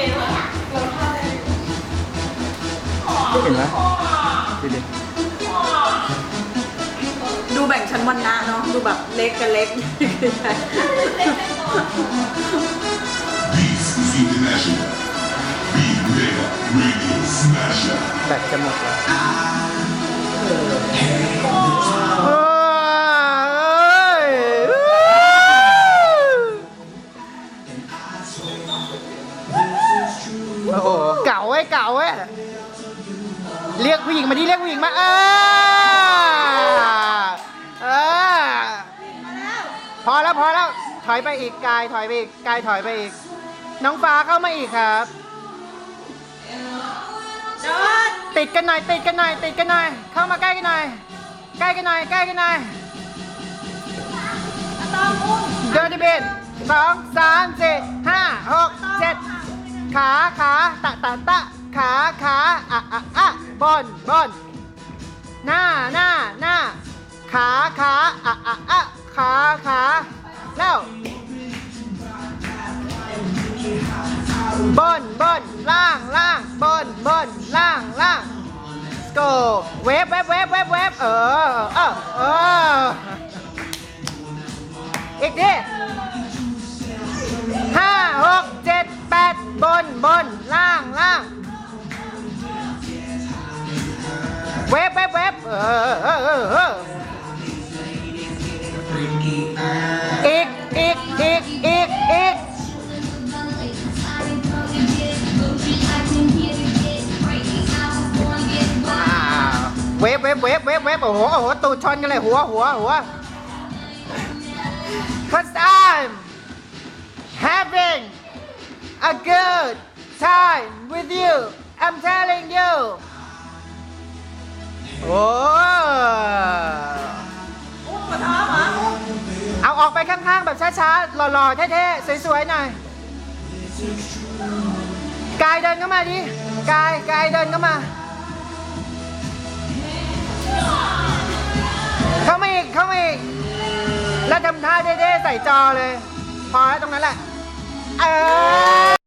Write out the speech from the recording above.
เห็นไหมดูดิดูแบ่งชั้นวันนะเนาะดูแบบเล็กกับเล็ก This is International. Big Mega Radio Smasher. แบตจะหมดแล้วโว้ยเก่าไว้ยเรียกผู้หญิงมาดิเรียกผู้หญิงมาเออเออพอแล้วพอแล้วถอยไปอีกกายถอยไปอีกกายถอยไปอีก น้องฟ้าเข้ามาอีกครับติดกันหน่อยติดกันหน่อยติดกันหน่อยเข้ามาใกล้กันหน่อยใกล้กันหน่อยใกล้กันหน่อยเดินดิบินสองสามสี่ห้าหกเจ็ด ขาขาตะตะตะขาขาอะอะอะบนบนหน้าหน้าหน้าขาขาอะอะอะขาขาแล้วบนบนล่างล่างบนบนล่างล่าง go เวฟเวฟเวฟเวฟเวฟเออเออเอออีกที บนบนล่างล่างเวฟเวฟเวฟเออเออเออเอออีกอีกอีกอีกอีกอ่าเวฟเวฟเวฟเวฟเวฟโอ้โหโอ้โหตูดชนกันเลยหัวหัวหัว Cause I'm having a good time with you I'm telling you โอ้เอาออกไปข้างๆ แบบช้าๆ หล่อๆ เท่ๆ สวยๆ หน่อย กายเดินเข้ามาดิ กาย กายเดินเข้ามา เข้ามาอีก เข้ามาอีก แล้วทำท่าเด้ๆใส่จอเลย พอแล้วตรงนั้นแหละ เออ